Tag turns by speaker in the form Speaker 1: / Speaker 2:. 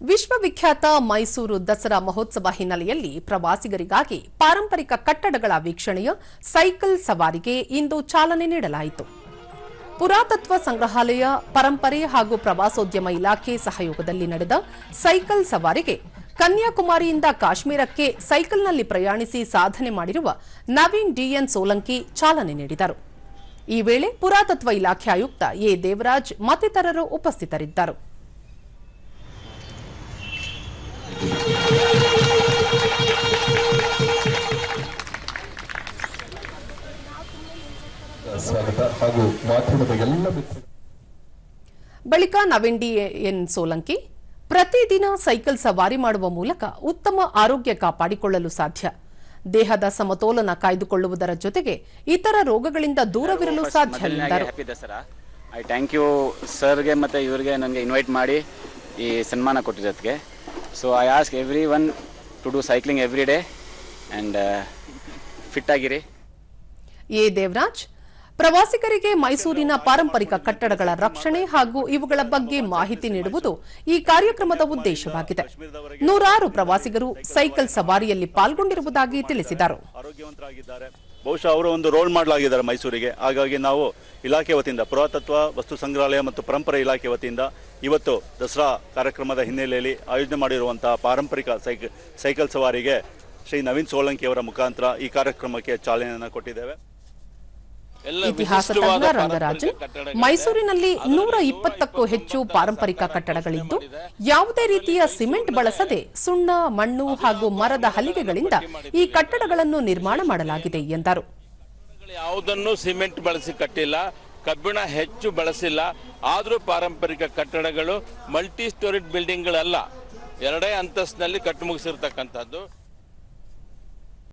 Speaker 1: ವಿಶ್ವವಿಖ್ಯಾತ ಮೈಸೂರು ದಸರಾ ಮಹೋತ್ಸವ ಹಿನ್ನೆಲೆಯಲ್ಲಿ ಪ್ರವಾಸಿಗರಿಗಾಗಿ ಪಾರಂಪರಿಕ ಕಟ್ಟಡಗಳ ವೀಕ್ಷಣೆಯ ಸೈಕಲ್ ಸವಾರಿಗೆ ಇಂದು ಚಾಲನೆ ನೀಡಲಾಯಿತು. ಪುರಾತತ್ವ ಸಂಗ್ರಹಾಲಯ, ಪರಂಪರೆ ಹಾಗೂ ಪ್ರವಾಸೋದ್ಯಮ ಇಲಾಖೆ ಸಹಯೋಗದಲ್ಲಿ ನಡೆದ ಸೈಕಲ್ ಸವಾರಿಗೆ ಕನ್ಯಾಕುಮಾರಿಯಿಂದ ಕಾಶ್ಮೀರಕ್ಕೆ ಸೈಕಲ್ನಲ್ಲಿ ಪ್ರಯಾಣಿಸಿ ಸಾಧನೆ ಮಾಡಿರುವ ನವೀನ್ ಡಿಎನ್ ಸೋಲಂಕಿ ಚಾಲನೆ ನೀಡಿದರು. ಈ ವೇಳೆ ಪುರಾತತ್ವ ಇಲಾಖೆ ಆಯುಕ್ತ ಎ ದೇವರಾಜ್ ಮತ್ತಿತರರು ಉಪಸ್ಥಿತರಿದ್ದರು.
Speaker 2: ಹಾಗೂ ಮಾಧ್ಯಮದ ಎಲ್ಲ
Speaker 1: ಬಳಿಕ ನವೀನ್ ಡಿಎನ್ ಸೋಲಂಕಿ ಪ್ರತಿದಿನ ಸೈಕಲ್ ಸವಾರಿ ಮಾಡುವ ಮೂಲಕ ಉತ್ತಮ ಆರೋಗ್ಯ ಕಾಪಾಡಿಕೊಳ್ಳಲು ಸಾಧ್ಯ. ದೇಹದ ಸಮತೋಲನ ಕಾಯ್ದುಕೊಳ್ಳುವುದರ ಜೊತೆಗೆ ಇತರ ರೋಗಗಳಿಂದ ದೂರವಿರಲು ಸಾಧ್ಯ ಎಂದರು.
Speaker 3: ಐ ಥ್ಯಾಂಕ್ ಯು ಸರ್ಗೆ ಮತ್ತು ಇವರಿಗೆ ನನಗೆ ಇನ್ವೈಟ್ ಮಾಡಿ ಈ ಸನ್ಮಾನ ಕೊಟ್ಟಿದ್ದಕ್ಕೆ so I ask every one to do cycling every day and fit ಆಗಿರಿ.
Speaker 1: ಎ ದೇವರಾಜ್ ಪ್ರವಾಸಿಗರಿಗೆ ಮೈಸೂರಿನ ಪಾರಂಪರಿಕ ಕಟ್ಟಡಗಳ ರಕ್ಷಣೆ ಹಾಗೂ ಇವುಗಳ ಬಗ್ಗೆ ಮಾಹಿತಿ ನೀಡುವುದು ಈ ಕಾರ್ಯಕ್ರಮದ ಉದ್ದೇಶವಾಗಿದೆ. ನೂರಾರು ಪ್ರವಾಸಿಗರು ಸೈಕಲ್ ಸವಾರಿಯಲ್ಲಿ ಪಾಲ್ಗೊಂಡಿರುವುದಾಗಿ ತಿಳಿಸಿದರು.
Speaker 4: ಬಹುಶಃ ಅವರು ಒಂದು ರೋಲ್ ಮಾಡಲಾಗಿದ್ದಾರೆ ಮೈಸೂರಿಗೆ. ಹಾಗಾಗಿ ನಾವು ಇಲಾಖೆ ವತಿಯಿಂದ, ಪುರಾತತ್ವ, ವಸ್ತು ಸಂಗ್ರಹಾಲಯ ಮತ್ತು ಪರಂಪರೆ ಇಲಾಖೆ ವತಿಯಿಂದ ಇವತ್ತು ದಸರಾ ಕಾರ್ಯಕ್ರಮದ ಹಿನ್ನೆಲೆಯಲ್ಲಿ ಆಯೋಜನೆ ಮಾಡಿರುವಂತಹ ಪಾರಂಪರಿಕ ಸೈಕ್, ಸೈಕಲ್ ಸವಾರಿಗೆ ಶ್ರೀ ನವೀನ್ ಸೋಲಂಕಿ ಅವರ ಮುಖಾಂತರ ಈ ಕಾರ್ಯಕ್ರಮಕ್ಕೆ ಚಾಲನೆಯನ್ನು ಕೊಟ್ಟಿದ್ದೇವೆ.
Speaker 1: ಇತಿಹಾಸ ತಜ್ಞ ರಂಗರಾಜನ್ ಮೈಸೂರಿನಲ್ಲಿ ನೂರ ಇಪ್ಪತ್ತಕ್ಕೂ ಹೆಚ್ಚು ಪಾರಂಪರಿಕ ಕಟ್ಟಡಗಳಿದ್ದು ಯಾವುದೇ ರೀತಿಯ ಸಿಮೆಂಟ್ ಬಳಸದೆ ಸುಣ್ಣ ಮಣ್ಣು ಹಾಗೂ ಮರದ ಹಲಿಗೆಗಳಿಂದ ಈ ಕಟ್ಟಡಗಳನ್ನು ನಿರ್ಮಾಣ ಮಾಡಲಾಗಿದೆ ಎಂದರು.
Speaker 5: ಯಾವುದನ್ನು ಸಿಮೆಂಟ್ ಬಳಸಿ ಕಟ್ಟಿಲ್ಲ ಕಬ್ಬಿಣ ಹೆಚ್ಚು ಬಳಸಿಲ್ಲ ಆದರೂ ಪಾರಂಪರಿಕ ಕಟ್ಟಡಗಳು ಮಲ್ಟಿ ಸ್ಟೋರಿಡ್ ಬಿಲ್ಡಿಂಗ್ಗಳಲ್ಲ ಎರಡೇ ಅಂತಸ್ತಿನಲ್ಲಿ ಕಟ್ಟು ಮುಗಿಸಿರ್ತಕ್ಕಂಥದ್ದು.